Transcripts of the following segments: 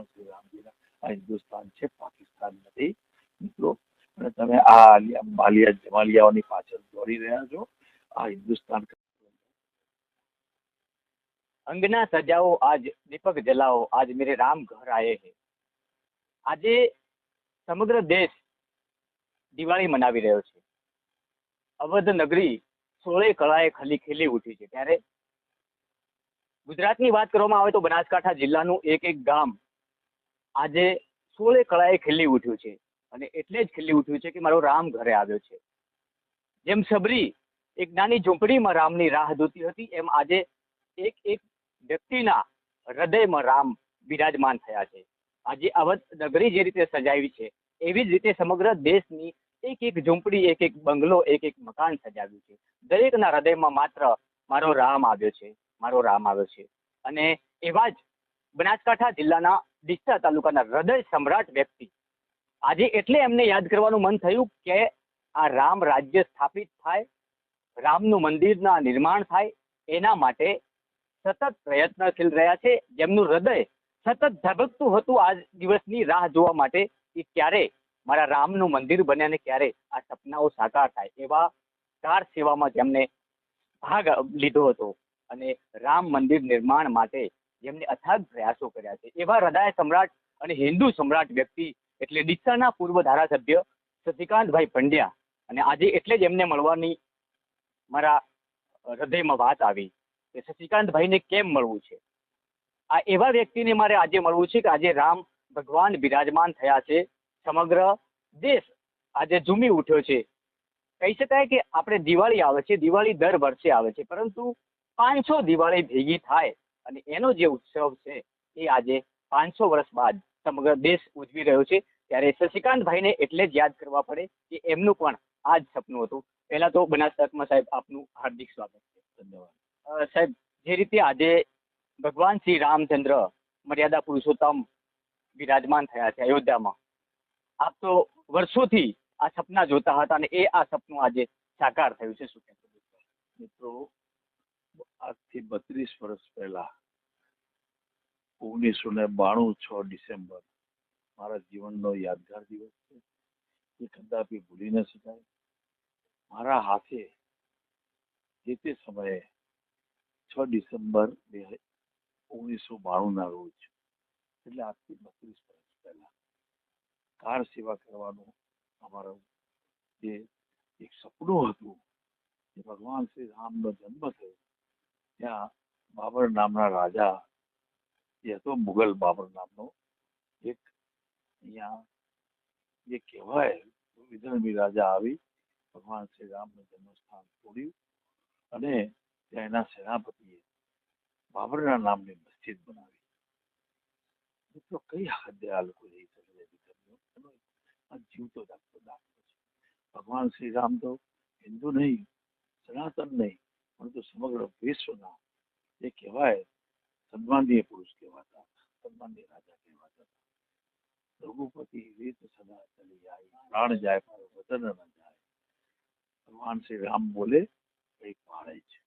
ભગવાન શ્રી રામજીના આ હિન્દુસ્તાન છે, પાકિસ્તાન નથી. મિત્રો, અને તમે આ માલિયા જમાલિયાઓની પાછળ દોડી રહ્યા છો. આ હિન્દુસ્તાન અંગના સજાઓ આજ, દીપક જલાઓ, આજ મેરે રામ ઘર આયે હે. આજે સમગ્ર દેશ દિવાળી મનાવી રહ્યો છે. અવધ નગરી સોળે કળાએ ખલી ખીલી ઉઠી છે. ત્યારે ગુજરાતની વાત કરવામાં આવે તો બનાસકાંઠા જિલ્લાનું એક એક ગામ આજે સોળે કળાએ ખીલી ઉઠ્યું છે. અને એટલે જ ખીલી ઉઠ્યું છે કે મારો રામ ઘરે આવ્યો છે. જેમ સબરી એક નાની ઝૂંપડીમાં રામની રાહ જોતી હતી, એમ આજે એક એક વ્યક્તિના હૃદયમાં રામ બિરાજમાન થયા છે. આજે અવધ નગરી જે રીતે સજાવી છે, એવી જ રીતે સમગ્ર દેશની એક એક ઝૂંપડી, એક એક બંગલો, એક એક મકાન સજાવ્યું છે. દરેકના હૃદયમાં માત્ર મારો રામ આવ્યો છે. મારો રામ આવ્યો છે. અને એવા જ બનાસકાંઠા જિલ્લાના ડીસા તાલુકાના હૃદય સમ્રાટ વ્યક્તિ. આજે એટલે એમને યાદ કરવાનું મન થયું કે આ રામ રાજ્ય સ્થાપિત થાય, રામનું મંદિરના નિર્માણ થાય, એના માટે સતત પ્રયત્નશીલ રહ્યા છે. જેમનું હૃદય સતત ધબકતું હતું આ દિવસની રાહ જોવા માટે કે ક્યારે મારા રામનું મંદિર બને અને ક્યારે આ સપનાઓ સાકાર થાય, એવા કાર સેવામાં જેમને ભાગ લીધો હતો. અને રામ મંદિર નિર્માણ માટે જેમને અથાગ પ્રયાસો કર્યા છે. એવા હૃદય સમ્રાટ અને હિન્દુ સમ્રાટ વ્યક્તિ એટલે ડીસાના પૂર્વ ધારાસભ્ય શશિકાંતભાઈ પંડ્યા. અને આજે એટલે જ એમને મળવાની મારા હૃદયમાં વાત આવી કે શશિકાંતભાઈને કેમ મળવું છે? આ એવા વ્યક્તિને મારે આજે મળવું છે કે આજે રામ ભગવાન બિરાજમાન થયા છે સમગ્ર દેશ આજે ઝૂમી ઉઠ્યો છે. કહી શકાય કે આપણે દિવાળી આવે છે, દિવાળી દર વર્ષે આવે છે, પરંતુ પાંચસો દિવાળી ભેગી થાય અને એનો જે ઉત્સવ છે એ આજે પાંચસો વર્ષ બાદ સમગ્ર દેશ ઉજવી રહ્યો છે. ત્યારે શશિકાંતભાઈને એટલે જ યાદ કરવા પડે કે એમનું પણ આ જ સપનું હતું. પહેલા તો બનાસકાંઠામાં સાહેબ આપનું હાર્દિક સ્વાગત છે. ધન્યવાદ. સાહેબ જે રીતે આજે ભગવાન શ્રી રામચંદ્ર મર્યાદા પુરુષોત્તમ બિરાજમાન થયા છે અયોધ્યામાં. આપ તો વર્ષોથી આ સપના જોતા હતા અને એ આ સપનું આજે સાકાર થયું છે. શું? મિત્રો આજથી બત્રીસ વર્ષ પહેલા, ઓગણીસો ને બાણું છ ડિસેમ્બર, મારા જીવનનો યાદગાર દિવસ છે. એ કદાપી ભૂલી ન શકાય. મારા હાથે જે તે સમયે છ ડિસેમ્બર બે ઓગણીસો બાણું ના રોજ, એટલે આજથી બત્રીસ વર્ષ પહેલા, કાર સેવા કરવાનું અમારું જે એક સપનું હતું, જે ભગવાન શ્રી રામનો જન્મ થયો. ત્યાં બાબર નામના રાજા જે હતો મુગલ બાબર નામનો એક અહીંયા જે કહેવાય વિધર્મી રાજા આવી ભગવાન શ્રી રામનું જન્મસ્થાન તોડ્યું અને ત્યાં એના સેનાપતિએ બાબરના નામની મસ્જિદ બનાવી મિત્રો કઈ હદે આ લોકો જઈ શકે છે વિધર્મીઓ એનો આ જીવતો દાખલો દાખલો છે ભગવાન શ્રી રામ તો હિન્દુ નહીં સનાતન નહીં પરંતુ સમગ્ર વિશ્વના એ કહેવાય સન્માનીય પુરુષ કહેવાતા સન્માનીય રાજા કહેવાતા રઘુપતિ રીત સદા ચલી આઈ પ્રાણ જાય પર વતન ન જાય ભગવાન શ્રી રામ બોલે કઈ પાડે છે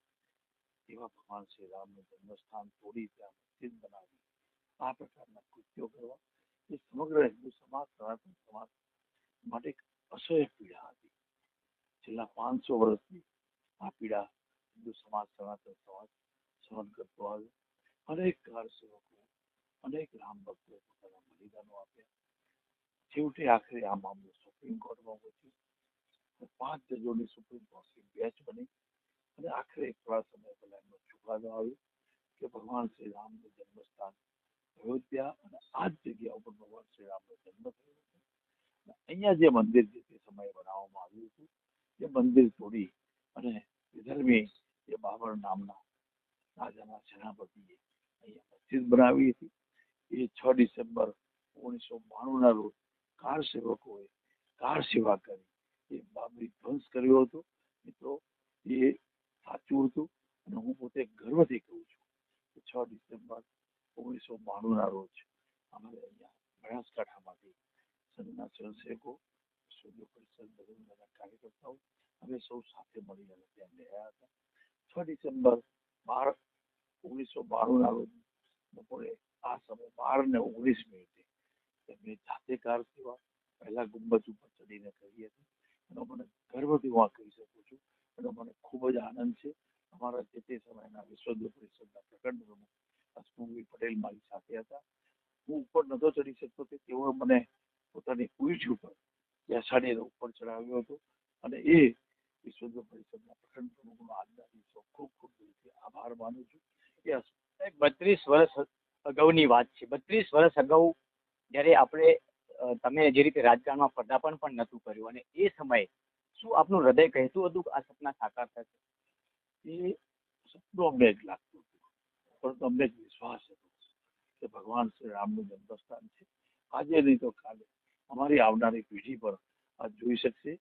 એવા ભગવાન શ્રી રામનું જન્મસ્થાન તોડી ત્યાં મસ્જિદ બનાવી આ પ્રકારના કૃત્યો કરવા એ સમગ્ર હિન્દુ સમાજ સનાતન સમાજ માટે એક અસહ્ય પીડા હતી છેલ્લા પાંચસો વર્ષથી આ પીડા હિન્દુ સમાજ સનાતન સમાજ સહન કરતો આવ્યો અનેક કાર સેવકો અનેક રામ ભક્તોએ પોતાના બલિદાનો આપ્યા છેવટે આખરે આ મામલો સુપ્રીમ કોર્ટમાં પહોંચ્યો પાંચ જજોની સુપ્રીમ કોર્ટની બેચ બની અને આખરે થોડા સમય પહેલા એમનો ચુકાદો આવ્યો કે ભગવાન શ્રી રામનું જન્મસ્થાન અયોધ્યા અને આ જ જગ્યા ઉપર ભગવાન શ્રી રામનો જન્મ થયો હતો અને અહીંયા જે મંદિર જે તે સમયે બનાવવામાં આવ્યું હતું એ મંદિર તોડી અને વિધર્મી એ બાબર નામના રાજાના સેનાપતિએ અહીંયા મસ્જિદ બનાવી હતી એ છ ડિસેમ્બર ઓગણીસો બાણું ના રોજ કાર સેવકોએ કાર સેવા કરી એ બાબરી ધ્વંસ કર્યો હતો મિત્રો એ સાચું હતું અને હું પોતે ગર્વથી કહું છું કે છ ડિસેમ્બર ઓગણીસો બાણું ના રોજ અમારે અહીંયા બનાસકાંઠામાંથી સંઘના સ્વયંસેવકો સૂર્ય પરિષદ બધાના કાર્યકર્તાઓ અમે સૌ સાથે મળી અને ત્યાં રહ્યા હતા છ ડિસેમ્બર બાર ઓગણીસો બાણું ના રોજ બપોરે આ સમય બાર ને ઓગણીસ મિનિટે મેં જાતે કાર સેવા પહેલા ગુંબજ ઉપર ચડીને કરી હતી. એનો મને ગર્વથી હું કહી શકું છું. એનો મને ખૂબ જ આનંદ છે. અમારા જે તે સમયના વિશ્વ પરિષદના પ્રખંડ પ્રમુખ હસમુખભાઈ પટેલ મારી સાથે હતા. હું ઉપર નતો ચડી શકતો કે તેઓએ મને પોતાની પૂંછ ઉપર બેસાડીને ઉપર ચડાવ્યો હતો. અને એ વિશ્વ હિન્દુ પરિષદના પ્રખંડ પ્રમુખનો આજના દિવસો ખૂબ ખૂબ દિલથી આભાર માનું છું કે સાહેબ બત્રીસ વર્ષ અગાઉની વાત છે બત્રીસ વર્ષ અગાઉ જ્યારે આપણે અ, તમે જે રીતે રાજકારણમાં પદાર્પણ પણ નહોતું કર્યું અને એ સમયે શું આપનું હૃદય કહેતું હતું કે આ સપના સાકાર થશે એ સપનું અમને જ લાગતું હતું પરંતુ અમને એક વિશ્વાસ હતો કે ભગવાન શ્રી રામનું જન્મસ્થાન છે આજે નહીં તો કાલે અમારી આવનારી પેઢી પર આ જોઈ શકશે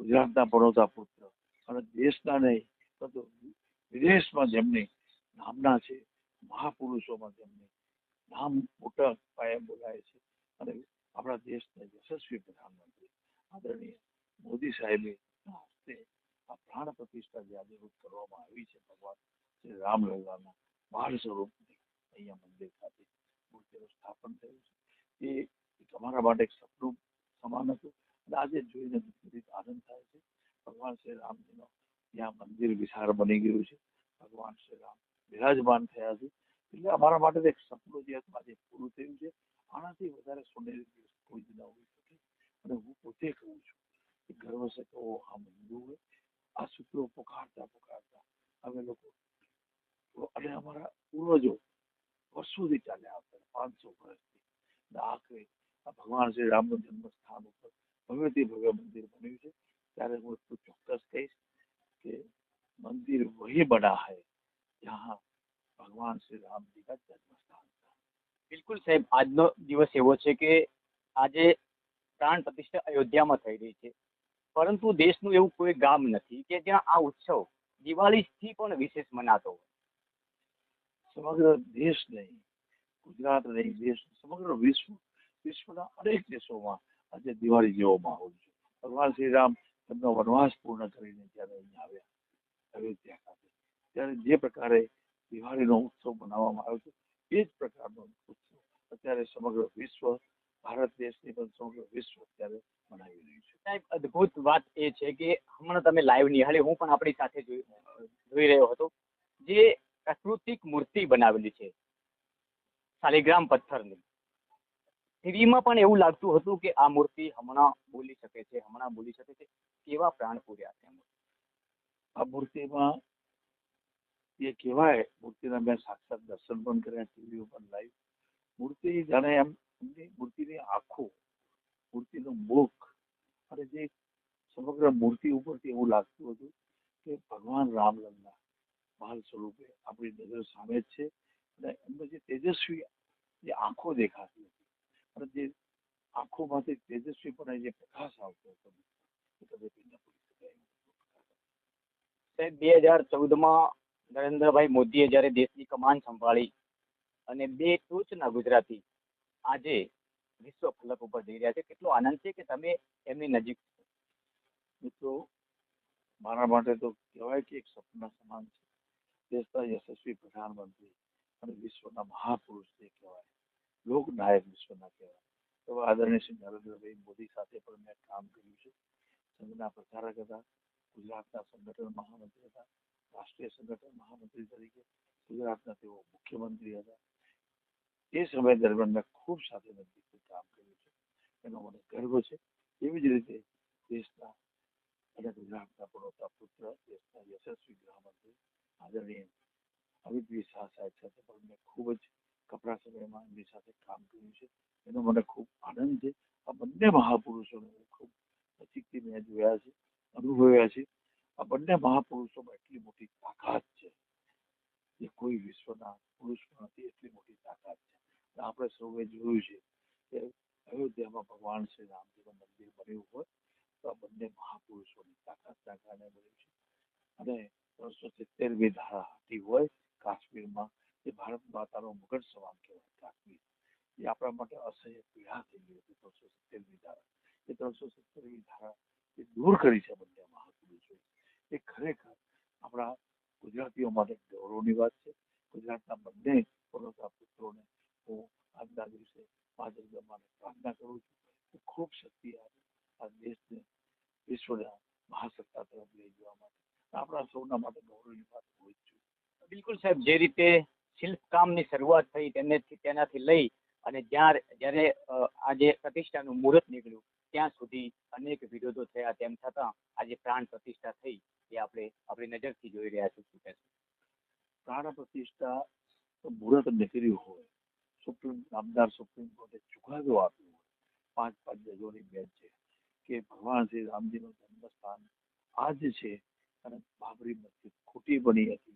ગુજરાતના ભણોતા પુત્ર. અને દેશના નહીં, પરંતુ વિદેશમાં જેમની નામના છે, મહાપુરુષોમાં જેમની નામ મોટા પાયે બોલાય છે. અને આપણા દેશના યશસ્વી પ્રધાનમંત્રી આદરણીય મોદી સાહેબે હસ્તે આ પ્રાણ પ્રતિષ્ઠા જે આજે કરવામાં આવી છે, ભગવાન શ્રી રામલલ્લાના બાળ સ્વરૂપની અહીંયા મંદિર ખાતે મૂર્તિનું સ્થાપન થયું છે. એ તમારા માટે એક સપનું સમાન હતું? આજે જોઈને વિપરીત આનંદ થાય છે ભગવાન શ્રી રામજીનો ત્યાં મંદિર વિશાળ બની ગયું છે ભગવાન શ્રી રામ બિરાજમાન થયા છે એટલે અમારા માટે તો એક સપનું જે હતું આજે પૂરું થયું છે આનાથી વધારે સોનેરી દિવસ કોઈ જ ન હોઈ શકે અને હું પોતે કહું છું કે ગર્વ છે કે ઓ હમ હિન્દુ હે આ સૂત્રો પુકારતા પુકારતા અમે લોકો તો અને અમારા પૂર્વજો વર્ષોથી ચાલ્યા આવતા પાંચસો વર્ષથી અને આખરે આ ભગવાન શ્રી રામનું જન્મસ્થાન समिति भव्य मंदिर बनी है तारे वो चौक्स कही के मंदिर वही बड़ा है जहाँ भगवान श्री राम जी का जन्म स्थान बिल्कुल साहब आज नो दिवस एवं कि आज प्राण प्रतिष्ठा अयोध्या में थी रही है परंतु देश नु एवं कोई गाम नहीं कि ज्या आ उत्सव दिवाली विशेष मनाता हो समग्र देश नहीं गुजरात नहीं देश समग्र विश्व विश्व अनेक देशों में આજે દિવાળી જેવો માહોલ છે. ભગવાન શ્રી રામ એમનો વનવાસ પૂર્ણ કરીને જ્યારે અહીંયા આવ્યા. અયોધ્યા ખાતે. ત્યારે જે પ્રકારે દિવાળીનો ઉત્સવ મનાવવામાં આવ્યો છે, એ જ પ્રકારનો ઉત્સવ અત્યારે સમગ્ર વિશ્વ, ભારત દેશની પણ સમગ્ર વિશ્વ અત્યારે મનાવી રહ્યું છે. સાહેબ, અદ્ભુત વાત એ છે કે હમણાં તમે લાઈવ નિહાળી, હું પણ આપણી સાથે જોઈ રહ્યો હતો. જે પ્રાકૃતિક મૂર્તિ બનાવેલી છે, શાલિગ્રામ પથ્થરની. ટીવીમાં પણ એવું લાગતું હતું કે આ મૂર્તિ હમણાં બોલી શકે છે હમણાં બોલી શકે છે કેવા પ્રાણ પૂર્યા છે એમાં. આ મૂર્તિમાં એ કહેવાય મૂર્તિના મેં સાક્ષાત દર્શન પણ કર્યા ટીવી ઉપર લાઈવ મૂર્તિ જાણે એમ એમની મૂર્તિની આંખો મૂર્તિનું મુખ અને જે સમગ્ર મૂર્તિ ઉપરથી એવું લાગતું હતું કે ભગવાન રામલલ્લા બાલ સ્વરૂપે આપણી નજર સામે જ છે અને એમને જે તેજસ્વી જે આંખો દેખાતી હતી અને જે આંખોમાંથી તેજસ્વીપણે જે પ્રકાશ આવતો હતો. બે હજાર ચૌદમાં નરેન્દ્રભાઈ મોદીએ જ્યારે દેશની કમાન સંભાળી અને બે ટોચના ગુજરાતી આજે વિશ્વ ફલક ઉપર જઈ રહ્યા છે, કેટલો આનંદ છે કે તમે એમની નજીક છો. મિત્રો, મારા માટે તો કહેવાય કે એક સપના સમાન છે. દેશના યશસ્વી પ્રધાનમંત્રી અને વિશ્વના મહાપુરુષ જે કહેવાય. લોકનાયક વિશ્વના કહેવાય એવા આદરણીય શ્રી નરેન્દ્રભાઈ મોદી સાથે પણ મેં કામ કર્યું છે સંઘના પ્રચારક હતા ગુજરાતના સંગઠન મહામંત્રી હતા રાષ્ટ્રીય સંગઠન મહામંત્રી તરીકે ગુજરાતના તેઓ મુખ્યમંત્રી હતા એ સમય દરમિયાન મેં ખૂબ સાથે નજીકથી કામ કર્યું છે એનો મને ગર્વ છે એવી જ રીતે આપણે સૌએ જોયું છે કે અયોધ્યામાં ભગવાન શ્રી રામજીનું મંદિર બન્યું હોય તો આ બંને મહાપુરુષોની તાકાતના કારણે બન્યું છે અને ત્રણસો સિત્તેરમી ધારા હતી હોય કાશ્મીરમાં એ ભારત માતાનો મુગટ સમાન કહેવાય કાશ્મીર એ આપણા માટે અસહ્ય પીડા થઈ ગઈ હતી ત્રણસો સિત્તેરમી ધારા એ ત્રણસો સિત્તેરમી ધારા એ દૂર કરી છે બંને મહાપુરુષોએ એ ખરેખર આપણા ગુજરાતીઓ માટે ગૌરવની વાત છે ગુજરાતના બંને જે રીતે શિલ્પકામની શરૂઆત થઈ તેનેથી તેનાથી લઈ અને જ્યાં જ્યારે આજે પ્રતિષ્ઠાનું મુહૂર્ત નીકળ્યું, ત્યાં સુધી અનેક વિરોધો થયા તેમ છતાં આજે પ્રાણ પ્રતિષ્ઠા થઈ એ આપણે આપણી નજરથી જોઈ રહ્યા છીએ? પ્રાણ પ્રતિષ્ઠા મુહૂર્ત નીકળ્યું હોય, સુપ્રીમ નામદાર સુપ્રીમ કોર્ટે ચુકાદો આપ્યો હોય, પાંચ પાંચ જજોની બેચ છે, કે ભગવાન શ્રી રામજીનું જન્મસ્થાન આ જ છે અને બાબરી મસ્જિદ ખોટી બની હતી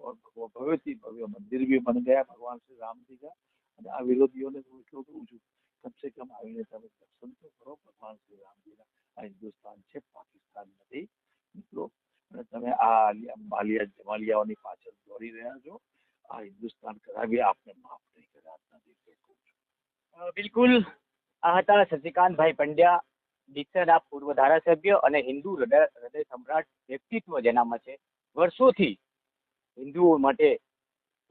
और भव- भव्य થી ભવ્ય મંદિર भी बन गया भगवान श्री राम जी का અને આ વિરોધીઓને હું એટલું કહું છું કમ સે કમ આવીને તમે દર્શન તો કરો ભગવાન શ્રી રામજીના આ હિન્દુસ્તાન છે પાકિસ્તાન નથી મિત્રો અને તમે આ આલિયા માલિયા જમાલિયાઓની પાછળ દોડી રહ્યા છો આ હિન્દુસ્તાન કદાપી આપને માફ નહીં કરે આજના દિવસે કહું છું અ, બિલકુલ આ હતા શશિકાંતભાઈ પંડ્યા ડીસરના પૂર્વ ધારાસભ્ય અને હિન્દુ હૃદય હૃદય સમ્રાટ વ્યક્તિત્વ જેનામાં છે વર્ષોથી હિન્દુઓ માટે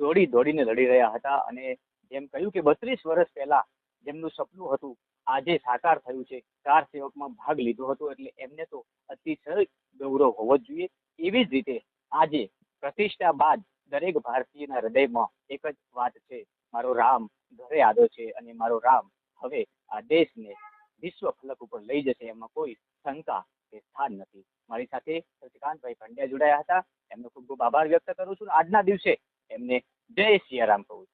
દોડી દોડીને લડી રહ્યા હતા અને જેમ કહ્યું કે બત્રીસ વર્ષ પહેલા જેમનું સપનું હતું, આજે સાકાર થયું છે. કાર સેવકમાં ભાગ લીધો હતો એટલે એમને તો અતિશય ગૌરવ હોવો જ જોઈએ. એવી જ રીતે આજે પ્રતિષ્ઠા બાદ દરેક ભારતીયના હૃદયમાં એક જ વાત છે. મારો રામ ઘરે આદો છે અને મારો રામ હવે આ દેશને વિશ્વ ફલક ઉપર લઈ જશે. એમાં કોઈ શંકા કે સ્થાન નથી. મારી સાથે શશિકાંતભાઈ પંડ્યા જોડાયા હતા. એમનો ખૂબ ખૂબ આભાર વ્યક્ત કરું છું. આજના દિવસે એમને જય સિયારામ કહું છું.